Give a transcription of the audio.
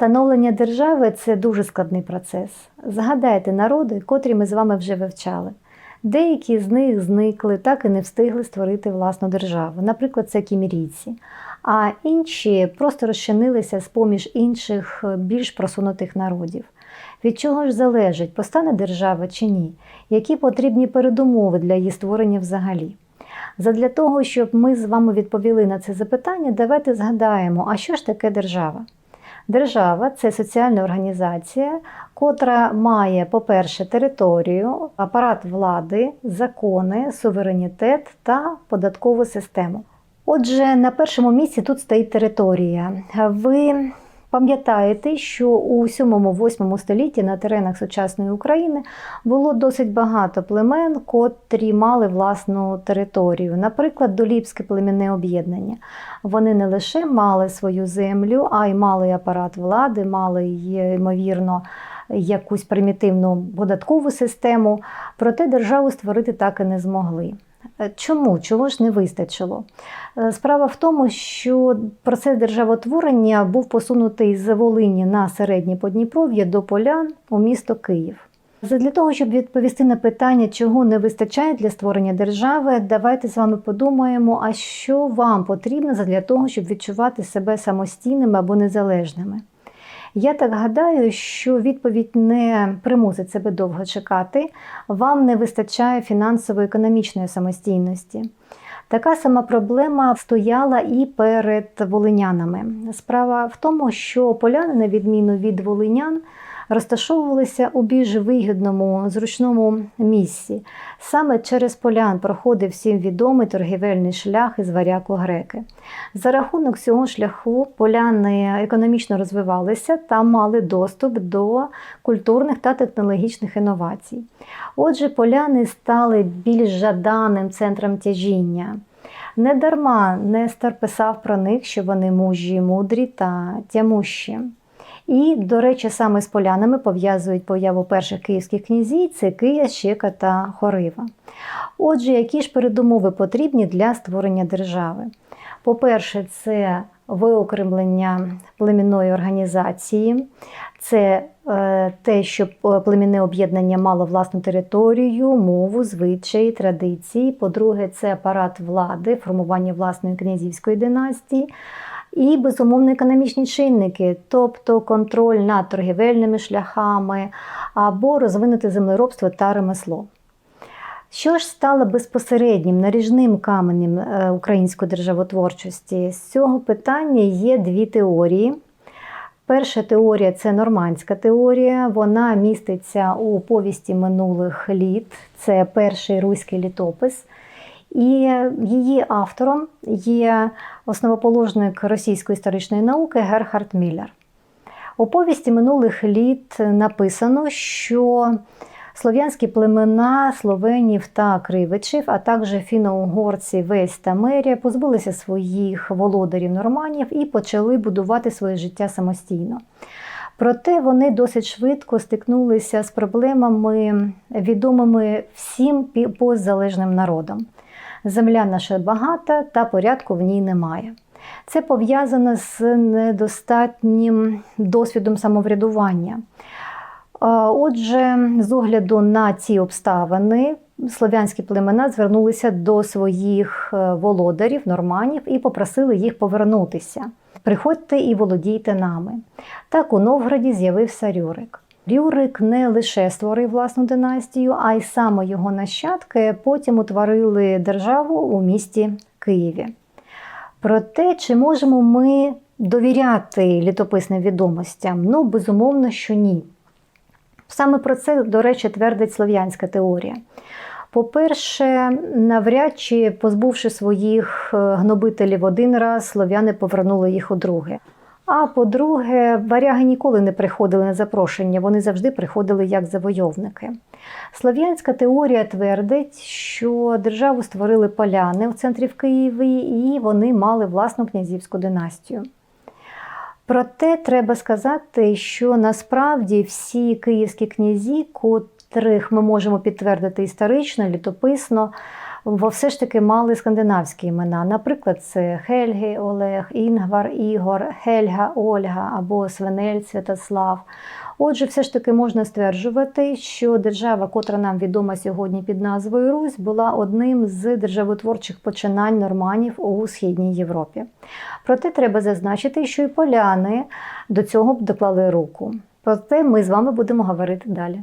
Становлення держави це дуже складний процес. Згадайте народи, котрі ми з вами вже вивчали. Деякі з них зникли, так і не встигли створити власну державу. Наприклад, це кімірійці. А інші просто розчинилися з поміж інших е, більш просунутих народів. Від чого ж залежить, постане держава чи ні? Які потрібні передумови для її створення взагалі? Задля того, щоб ми з вами відповіли на це запитання, давайте згадаємо, а що ж таке держава? Держава це соціальна організація, котра має, по-перше, територію, апарат влади, закони, суверенітет та податкову систему. Отже, на першому місці тут стоїть територія. Ви пам'ятаєте, що у 7-8 столітті на теренах сучасної України було досить багато племен, котрі мали власну територію. Наприклад, Доліпське племінне об'єднання. Вони не лише мали свою землю, а й мали апарат влади, мали ймовірно. Якусь примітивну податкову систему, проте державу створити так і не змогли. Е, Чому? Чого ж не вистачило? Е, Справа в тому, що процес державотворення був посунутий з Волині на середнє Подніпров'я до Полян у місто Київ. Для того, щоб відповісти на питання, чого не вистачає для створення держави, давайте з вами подумаємо, а що вам потрібно для того, щоб відчувати себе самостійними або незалежними. Я так гадаю, що відповідь не примусить себе довго чекати. Вам не вистачає фінансово-економічної самостійності. Така сама проблема стояла і перед волинянами. Справа в тому, що поляни, на відміну від волинян, розташовувалися у більш вигідному, зручному місці. Саме через полян проходив всім відомий торгівельний шлях із варяку греки. За рахунок цього шляху поляни економічно розвивалися та мали доступ до культурних та технологічних інновацій. Отже, поляни стали більш жаданим центром тяжіння. Недарма Нестор писав про них, що вони мужі, мудрі та тямущі. І, до речі, саме з полянами пов'язують появу перших київських князів це Кия, Щека та Хорива. Отже, які ж передумови потрібні для створення держави? По-перше, це виокремлення племінної організації, це е, те, щоб племінне об'єднання мало власну територію, мову, звичаї, традиції. По-друге, це апарат влади, формування власної князівської династії. І, безумовно, економічні чинники, тобто контроль над торгівельними шляхами або розвинути землеробство та ремесло. Що ж стало безпосереднім наріжним каменем е, української державотворчості? З цього питання є дві теорії. Перша теорія це нормандська теорія, вона міститься у повісті минулих літ, це перший руський літопис. І її автором є основоположник російської історичної науки Герхард Міллер. У повісті минулих літ написано, що слов'янські племена словенів та кривичів, а також фіно-угорці Весь та Мерія позбулися своїх володарів норманів і почали будувати своє життя самостійно. Проте вони досить швидко стикнулися з проблемами, відомими всім постзалежним народам. Земля наша багата, та порядку в ній немає. Це пов'язано з недостатнім досвідом самоврядування. Отже, з огляду на ці обставини, слов'янські племена звернулися до своїх е, володарів, норманів, і попросили їх повернутися. Приходьте і володійте нами. Так у Новгороді з'явився Рюрик. Рюрик не лише створив власну династію, а й саме його нащадки потім утворили державу у місті Києві. Про те, чи можемо ми довіряти літописним відомостям? Ну, безумовно, що ні. Саме про це, до речі, твердить слов'янська теорія. По-перше, навряд чи позбувши своїх гнобителів один раз, слов'яни повернули їх удруге. А по-друге, варяги ніколи не приходили на запрошення, вони завжди приходили як завойовники. Слов'янська теорія твердить, що державу створили поляни в центрі в Києві, і вони мали власну князівську династію. Проте треба сказати, що насправді всі київські князі, котрих ми можемо підтвердити історично, літописно, бо все ж таки мали скандинавські імена. Наприклад, це Хельги, Олег, Інгвар, Ігор, Хельга, Ольга або Свенель, Святослав. Отже, все ж таки можна стверджувати, що держава, котра нам відома сьогодні під назвою Русь, була одним з державотворчих починань норманів у східній Європі. Проте треба зазначити, що і поляни до цього б доклали руку. Проте ми з вами будемо говорити далі.